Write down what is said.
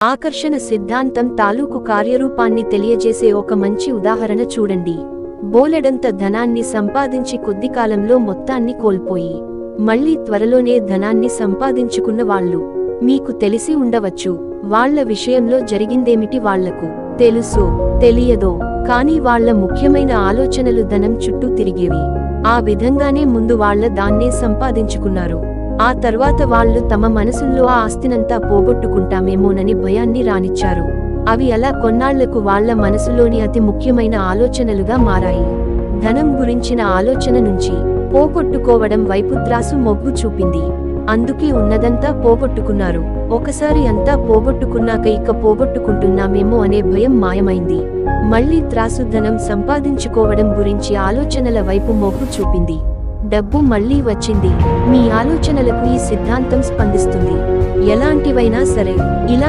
ఆకర్షణ సిద్ధాంతం తాలూకు కార్యరూపాన్ని తెలియజేసే ఒక మంచి ఉదాహరణ చూడండి. బోలెడంత ధనాన్ని సంపాదించి కొద్ది కాలంలో మొత్తాన్ని కోల్పోయి మళ్ళీ త్వరలోనే ధనాన్ని సంపాదించుకున్న వాళ్ళు. మీకు తెలిసి ఉండవచ్చు వాళ్ళ విషయంలో జరిగిందేమిటి వాళ్ళకు తెలుసో తెలియదో కాని వాళ్ళ ముఖ్యమైన ఆలోచనలు ధనం చుట్టూ తిరిగేవి. ఆ విధంగానే ముందు వాళ్ళ దాన్నే సంపాదించుకున్నారు. ఆ తర్వాత వాళ్ళు తమ మనసుల్లో ఆ ఆస్తినంతా పోగొట్టుకుంటామేమోనని భయాన్ని రానిచ్చారు. అవి అలా కొన్నాళ్ళకు వాళ్ళ మనసులోని అతి ముఖ్యమైన ఆలోచనలుగా మారాయి. ధనం గురించిన ఆలోచన నుంచి పోగొట్టుకోవడం వైపు త్రాసు మొగ్గు చూపింది. అందుకే ఉన్నదంతా పోగొట్టుకున్నారు. ఒకసారి అంతా పోగొట్టుకున్నాక ఇక పోగొట్టుకుంటున్నామేమో అనే భయం మాయమైంది. మళ్ళీ త్రాసు ధనం సంపాదించుకోవడం గురించి ఆలోచనల వైపు మొగ్గు చూపింది. డబ్బు మళ్ళీ వచ్చింది. మీ ఆలోచనలకు ఈ సిద్ధాంతం స్పందిస్తుంది. ఎలాంటివైనా సరే ఇలాంటి